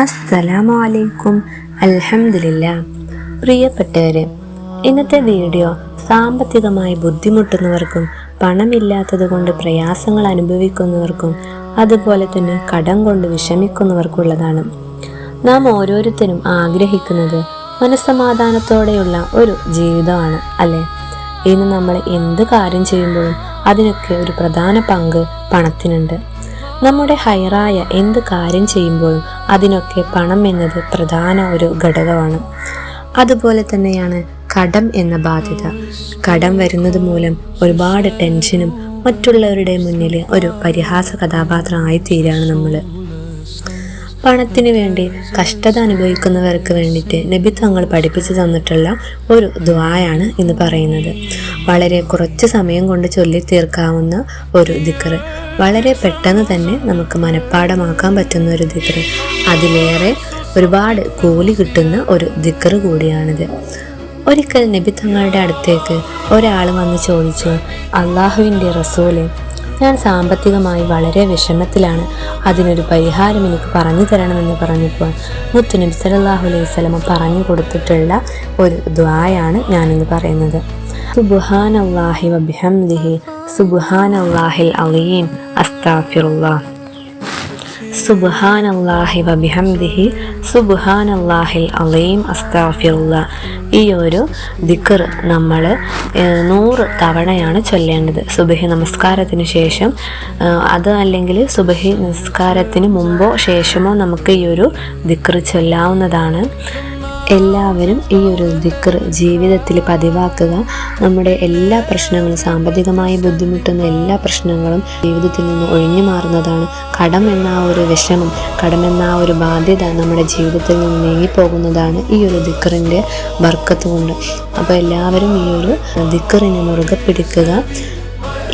അസ്സലാമു അലൈക്കും അൽഹംദുലില്ല. പ്രിയപ്പെട്ടവരെ ഇന്നത്തെ വീഡിയോ സാമ്പത്തികമായി ബുദ്ധിമുട്ടുന്നവർക്കും പണമില്ലാത്തത് കൊണ്ട് പ്രയാസങ്ങൾ അനുഭവിക്കുന്നവർക്കും അതുപോലെ തന്നെ കടം കൊണ്ട് വിഷമിക്കുന്നവർക്കുള്ളതാണ്. നാം ഓരോരുത്തരും ആഗ്രഹിക്കുന്നത് മനസ്സമാധാനത്തോടെയുള്ള ഒരു ജീവിതമാണ് അല്ലേ? ഇന്ന് നമ്മൾ എന്ത് കാര്യം ചെയ്യുമ്പോഴും അതിനൊക്കെ ഒരു പ്രധാന പങ്ക് പണത്തിനുണ്ട്. നമ്മുടെ ഹയറായ എന്ത് കാര്യം ചെയ്യുമ്പോഴും അതിനൊക്കെ പണം എന്നത് പ്രധാന ഒരു ഘടകമാണ്. അതുപോലെ തന്നെയാണ് കടം എന്ന ബാധ്യത. കടം വരുന്നത് മൂലം ഒരുപാട് ടെൻഷനും മറ്റുള്ളവരുടെ മുന്നിൽ ഒരു പരിഹാസ കഥാപാത്രമായി തീരാണ് നമ്മൾ പണത്തിന് വേണ്ടി കഷ്ടത അനുഭവിക്കുന്നവർക്ക് വേണ്ടിയിട്ട് നബി തങ്ങൾ പഠിപ്പിച്ചു തന്നിട്ടുള്ള ഒരു ദ്വായാണ് ഇന്ന് പറയുന്നത്. വളരെ കുറച്ച് സമയം കൊണ്ട് ചൊല്ലി തീർക്കാവുന്ന ഒരു ദിക്കറ്. വളരെ പെട്ടെന്ന് തന്നെ നമുക്ക് മനഃപ്പാടമാക്കാൻ പറ്റുന്ന ഒരു ദിക്കറ്. അതിലേറെ ഒരുപാട് കൂലി കിട്ടുന്ന ഒരു ദിക്കറ് കൂടിയാണിത്. ഒരിക്കൽ നബി തങ്ങളുടെ അടുത്തേക്ക് ഒരാൾ വന്ന് ചോദിച്ചു അള്ളാഹുവിന്റെ റസൂലെ ഞാൻ സാമ്പത്തികമായി വളരെ വിഷമത്തിലാണ്. അതിനൊരു പരിഹാരം എനിക്ക് പറഞ്ഞു തരണമെന്ന് പറഞ്ഞപ്പോൾ മുത്തു നബി സല്ലല്ലാഹു അലൈഹി സ്വലമ പറഞ്ഞു കൊടുത്തിട്ടുള്ള ഒരു ദ്വായാണ് ഞാനിന്ന് പറയുന്നത്. അലീം അലീം ഈ ഒരു ദിക്കർ നമ്മൾ നൂറ് തവണയാണ് ചൊല്ലേണ്ടത്. സുബഹി നമസ്കാരത്തിന് ശേഷം അത് അല്ലെങ്കിൽ സുബഹി നമസ്കാരത്തിന് മുമ്പോ ശേഷമോ നമുക്ക് ഈ ഒരു ദിക്കർ ചൊല്ലാവുന്നതാണ്. എല്ലാവരും ഈ ഒരു ദിക്കർ ജീവിതത്തിൽ പതിവാക്കുക. നമ്മുടെ എല്ലാ പ്രശ്നങ്ങളും സാമ്പത്തികമായി ബുദ്ധിമുട്ടുന്ന എല്ലാ പ്രശ്നങ്ങളും ജീവിതത്തിൽ നിന്ന് ഒഴിഞ്ഞു മാറുന്നതാണ്. കടം എന്ന ആ ഒരു വിഷമം കടം എന്ന ആ ഒരു ബാധ്യത നമ്മുടെ ജീവിതത്തിൽ നിന്ന് നീങ്ങിപ്പോകുന്നതാണ് ഈ ഒരു ദിക്കറിന്റെ ബർക്കത്ത് കൊണ്ട്. അപ്പോൾ എല്ലാവരും ഈ ഒരു ദിക്കറിനെ മുറുകെ പിടിക്കുക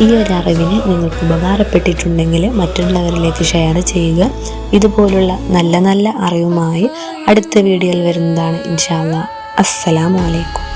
ഈ ഒരു അറിവിന് നിങ്ങൾക്ക് ഉപകാരപ്പെട്ടിട്ടുണ്ടെങ്കിൽ മറ്റുള്ളവരിലേക്ക് ഷെയർ ചെയ്യുക. ഇതുപോലുള്ള നല്ല നല്ല അറിവുമായി അടുത്ത വീഡിയോയിൽ വരുന്നതാണ് ഇൻഷാല്ല അസ്സലാമു അലൈക്കും.